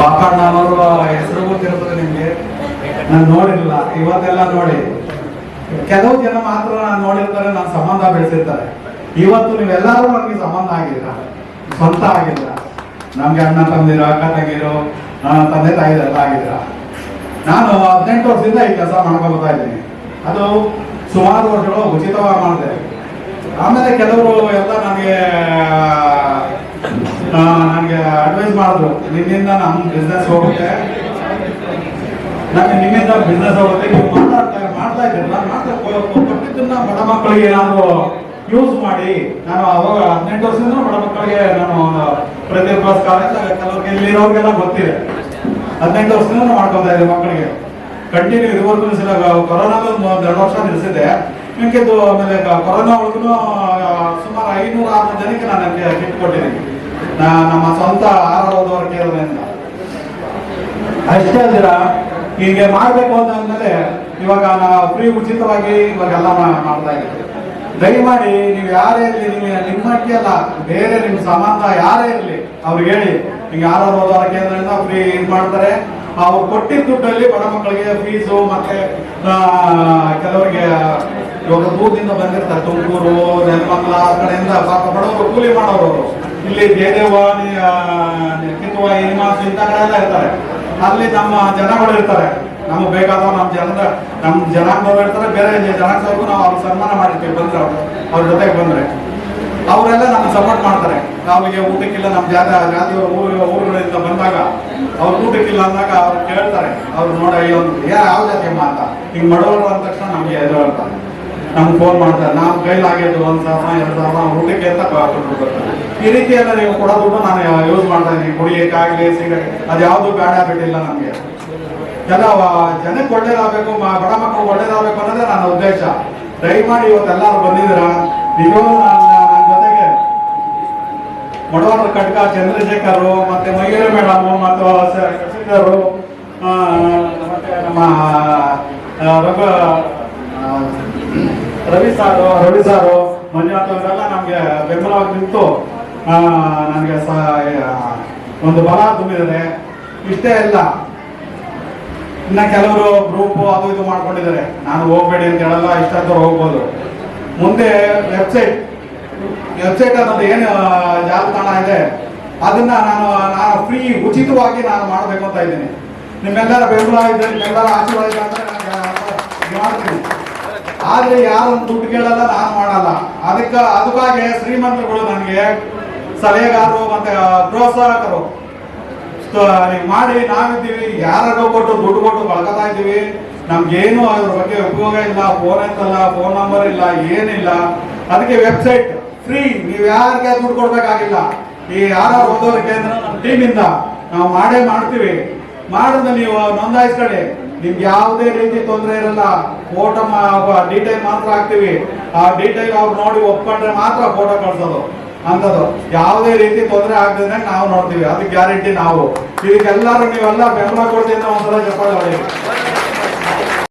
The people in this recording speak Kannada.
ಪಾಪಣ್ಣನವರು ಹೆಸರು ಗೊತ್ತಿರ್ತದೆ ನಿಮ್ಗೆ? ನಾನು ನೋಡಿಲ್ಲ ಇವತ್ತೆಲ್ಲ ನೋಡಿ. ಕೆಲವು ಜನ ಮಾತ್ರ ನಾನು ನೋಡಿರ್ತಾರೆ ನನ್ನ ಸಂಬಂಧ ಬೆಳೆಸಿರ್ತಾರೆ. ಇವತ್ತು ನೀವೆಲ್ಲರೂ ನನಗೆ ಸಂಬಂಧ ಆಗಿಲ್ಲ ಸ್ವಂತ ಆಗಿಲ್ಲ ನಮ್ಗೆ ಅಣ್ಣ ತಂದಿರೋ, ಅಕ್ಕ ತಂಗಿರೋ, ನನ್ನ ತಂದೆ ತಾಯಿದೆಲ್ಲ ಆಗಿದ್ರ ನಾನು ಹದಿನೆಂಟು ವರ್ಷದಿಂದ ಈ ಕೆಲಸ ಮಾಡ್ಕೊಳ್ತಾ ಇದ್ದೀನಿ. ಅದು ಸುಮಾರು ವರ್ಷಗಳು ಉಚಿತವಾಗಿ ಮಾಡಿದೆ. ಆಮೇಲೆ ಕೆಲವರು ಎಲ್ಲ ನನಗೆ ಮಾಡಿದ್ರು. ನಿನ್ನಿಂದ ನಮ್ಮ ಬಿಸ್ನೆಸ್ ಹೋಗುತ್ತೆ. ನಾನು ನಿಮ್ಮಿಂದ ಬಿಸ್ನೆಸ್ ಹೋಗುತ್ತೆ. ನೀವು ಮಾತಾಡ್ತಾ ಮಾಡ್ತಾ ಇದ್ದೀರಲ್ಲ, ಮಾತ್ರ ಕೊಟ್ಟಿದ್ದನ್ನ ಬಡ ಮಕ್ಕಳಿಗೆ ನಾನು ಯೂಸ್ ಮಾಡಿ. ನಾನು ಅವಾಗ ಹದಿನೆಂಟು ವರ್ಷದಿಂದ ಬಡ ಮಕ್ಕಳಿಗೆ ನಾನು ಪ್ರತಿ ಕಾಲೇಜ್ ಕೆಲವ್ರಿಗೆ ಇಲ್ಲಿರೋರಿಗೆಲ್ಲ ಗೊತ್ತಿದೆ. ಹದಿನೆಂಟು ವರ್ಷದಿಂದ ಮಾಡ್ಕೊತಾ ಇದ್ದೆ ಮಕ್ಕಳಿಗೆ ಕಂಟಿನ್ಯೂ ಇದುವರೆಗೂ ನಿಲ್ಸಿಲ್ಲ ಕೊರೋನಾದ ಒಂದು ಎರಡು ವರ್ಷ ನಿಲ್ಲಿಸಿದೆ ಮಿಕ್ಕಿದ್ದು ಆಮೇಲೆ ಕೊರೋನಾ ಒಳಗೂ ಸುಮಾರು ಐನೂರ ಆರು ಜನಕ್ಕೆ ನಾನು ಕಿಟ್ ಕೊಟ್ಟಿದ್ದೀನಿ. ನಮ್ಮ ಸ್ವಂತ ಆಹಾರ ಕೇಳೋದ್ರಿಂದ ಅಷ್ಟೇ ಅಲ್ದಿರ, ಹೀಗೆ ಮಾಡಬೇಕು ಅಂತ ಅಂದ್ಮೇಲೆ ಇವಾಗ ನಾವು ಫ್ರೀ ಉಚಿತವಾಗಿ ಇವಾಗೆಲ್ಲ ಎಲ್ಲ ಮಾಡ್ತಾ ಇದ್ದೀವಿ. ದಯಮಾಡಿ ನೀವು ಯಾರೇ ಇರಲಿ, ನಿಮಗೆ ನಿಮ್ಮ ಅಲ್ಲ, ಬೇರೆ ನಿಮ್ಮ ಸಂಬಂಧ ಯಾರೇ ಇರಲಿ ಅವ್ರಿಗೆ ಹೇಳಿ ಹಿಂಗೆ ಹೋದವರ ಕೇಂದ್ರದಿಂದ ಫ್ರೀ ಇದು ಮಾಡ್ತಾರೆ. ಅವ್ರು ಕೊಟ್ಟಿದ್ದ ದುಡ್ಡಲ್ಲಿ ಬಡ ಮಕ್ಕಳಿಗೆ ಫೀಸು ಮತ್ತೆ ಕೆಲವರಿಗೆ ಇವಾಗ ದೂರದಿಂದ ಬಂದಿರ್ತಾರೆ, ತುಮಕೂರು, ನೆಲಮಂಗಲ ಆ ಕಡೆಯಿಂದ ಪಾಪ ಬಡವರು ಕೂಲಿ ಮಾಡೋರು ಇಲ್ಲಿ ಜಯದೇವ ಕಿತ್ತುವ ಹಿಮಾಸ್ ಇಂಥ ಕಡೆ ಇರ್ತಾರೆ. ಅಲ್ಲಿ ನಮ್ಮ ಜನಗಳು ಇರ್ತಾರೆ. ನಮಗೆ ಬೇಕಾದವ ನಮ್ಮ ಜನರ ನಮ್ಮ ಜನಾಂಗದವ್ರು ಇರ್ತಾರೆ. ಬೇರೆ ಜನಾಂಗದವ್ರಿಗೂ ನಾವು ಅವ್ರಿಗೆ ಸನ್ಮಾನ ಮಾಡಿರ್ತೀವಿ, ಬಂದ್ರೆ ಅವ್ರು ಜೊತೆಗೆ ಬಂದರೆ. ಅವರೆಲ್ಲ ನಮ್ಗೆ ಸಪೋರ್ಟ್ ಮಾಡ್ತಾರೆ. ನಾವಿಗೆ ಊಟಕ್ಕಿಲ್ಲ, ನಮ್ಮ ಜಾತಿ ಜಾತಿ, ಊರು, ಊರುಗಳಿಂದ ಬಂದಾಗ ಅವ್ರು ಊಟಕ್ಕಿಲ್ಲ ಅಂದಾಗ ಅವ್ರು ಕೇಳ್ತಾರೆ. ಅವ್ರು ನೋಡ ಯಾವ ಜಾತಿ ಅಮ್ಮ ಅಂತ? ಹಿಂಗೆ ಮಾಡೋರು ಅಂದ ತಕ್ಷಣ ನಮಗೆ ಎದುರು ನಮ್ಗೆ ಫೋನ್ ಮಾಡ್ತಾರೆ. ನಾವು ಕೈಲಾಗಿದ್ದು ಒಂದು ಸಾವಿರ ಎರಡು ಸಾವಿರ ಊಟಕ್ಕೆ ಅಂತ. ಕೊಟ್ಬಿಡ್ತಾರೆ ಈ ರೀತಿ ಎಲ್ಲ ನೀವು ಕೊಡೋ ದುಡ್ಡು ನಾನು ಯೂಸ್ ಮಾಡ್ತಾ ಇದ್ದೀನಿ ಕುಡಿಯಕ್ಕಾಗಲಿ ಸಿಗಲಿ ಅದು ಯಾವುದು ಬೇಡ ಬಿಟ್ಟಿಲ್ಲ ನಮಗೆ. ವ- ಜನಕ್ಕೆ ಒಳ್ಳೇದಾಗಬೇಕು ಬಡ ಮಕ್ಕಳು ಒಳ್ಳೇದಾಗಬೇಕು ಅನ್ನೋದೇ ನನ್ನ ಉದ್ದೇಶ. ದಯಮಾಡಿ ಇವತ್ತೆಲ್ಲರೂ ಬಂದಿದ್ದೀರಾ? ಬಂದಿದ್ರ ನನ್ನ ನನ್ನ ಜೊತೆಗೆ ಮಡವಾರ ಕಟ್ಕ ಚಂದ್ರಶೇಖರ್ ಮತ್ತೆ ಮಯೂರ ಮೇಡಮ್ ಮತ್ತು ಶಶಿಧರು ಮತ್ತೆ ನಮ್ಮ ಆ, ರವಿ ಸಾರು ರವಿ ಸಾರು, ಮಂಜುನಾಥ್ ಅವರೆಲ್ಲ ನಮಗೆ ಬೆಂಬಲವಾಗಿ ನಿಂತು ನನಗೆ ಒಂದು ಬಲ ತುಂಬಿದ್ದಾರೆ ಇಷ್ಟೇ ಇಲ್ಲ ಇನ್ನ ಕೆಲವರು ಗ್ರೂಪ್ ಅದು ಇದು ಮಾಡ್ಕೊಂಡಿದ್ದಾರೆ. ನಾನು ಹೋಗ್ಬೇಡಿ ಅಂತ ಹೇಳಲ್ಲ ಇಷ್ಟಾದರೂ ಹೋಗ್ಬೋದು. ಮುಂದೆ ವೆಬ್ಸೈಟ್ ವೆಬ್ಸೈಟ್ ಅನ್ನೋದು ಏನು ಜಾಲತಾಣ ಇದೆ, ಅದನ್ನ ನಾನು ನಾನು ಫ್ರೀ ಉಚಿತವಾಗಿ ನಾನು ಮಾಡಬೇಕು ಅಂತ ಇದ್ದೀನಿ. ನಿಮ್ಮೆಲ್ಲರ ಬೆಂಬಲ ಇದೆ ನಿಮ್ಮೆಲ್ಲರ ಆಶೀರ್ವಾದ ಮಾಡ್ತೀನಿ. ಆದ್ರೆ ಯಾರು ದುಡ್ಡು ಕೇಳಲ್ಲ, ನಾನು ಮಾಡಲ್ಲ. ಅದಕ್ಕೆ, ಅದಕ್ಕಾಗಿ ಶ್ರೀಮಂತರುಗಳು ನನಗೆ ಸಲಹೆಗಾರರು ಮತ್ತೆ ಪ್ರೋತ್ಸಾಹಕರು. ಮಾಡಿ, ನಾವಿದ್ದೀವಿ. ಯಾರಿಗೋ ಕೊಟ್ಟು ದುಡ್ಡು ಕೊಟ್ಟು ಬಳಕತಾ ಇದ್ದೀವಿ. ನಮ್ಗೇನು ಅದ್ರ ಬಗ್ಗೆ ಉಪಯೋಗ ಇಲ್ಲ ಫೋನ್ ಅಂತಲ್ಲ ಫೋನ್ ನಂಬರ್ ಇಲ್ಲ, ಏನಿಲ್ಲ. ಅದಕ್ಕೆ ವೆಬ್ಸೈಟ್ ಫ್ರೀ ನೀವು ಯಾರಿಗೆ ದುಡ್ಡು ಕೊಡ್ಬೇಕಾಗಿಲ್ಲ. ಈ ಯಾರು ಟೀಮ್ ನಮ್ಮ ಟೀಮಿಂದ ನಾವು ಮಾಡೇ ಮಾಡ್ತೀವಿ. ಮಾಡಿದ್ರೆ ನೀವು ನೋಂದಾಯಿಸ್ಕೊಳ್ಳಿ. ನಿಮ್ಗೆ ಯಾವುದೇ ರೀತಿ ತೊಂದರೆ ಇರಲ್ಲ. ಫೋಟೋ ಡೀಟೇಲ್ ಮಾತ್ರ ಹಾಕ್ತೀವಿ. ಆ ಡೀಟೇಲ್ ಅವ್ರು ನೋಡಿ ಒಪ್ಕೊಂಡ್ರೆ ಮಾತ್ರ ಫೋಟೋ ಕಳ್ಸೋದು. ಅಂತದ್ದು ಯಾವುದೇ ರೀತಿ ತೊಂದರೆ ಆಗದೆ ನಾವು ನೋಡ್ತೀವಿ. ಅದಕ್ಕೆ ಗ್ಯಾರಂಟಿ ನಾವು. ಇದಕ್ಕೆಲ್ಲರೂ ನೀವೆಲ್ಲ ಬೆಂಬಲ ಕೊಡ್ತೀನಿ ಒಂದ್ಸಲ ಚಪ್ಪಾಳೆ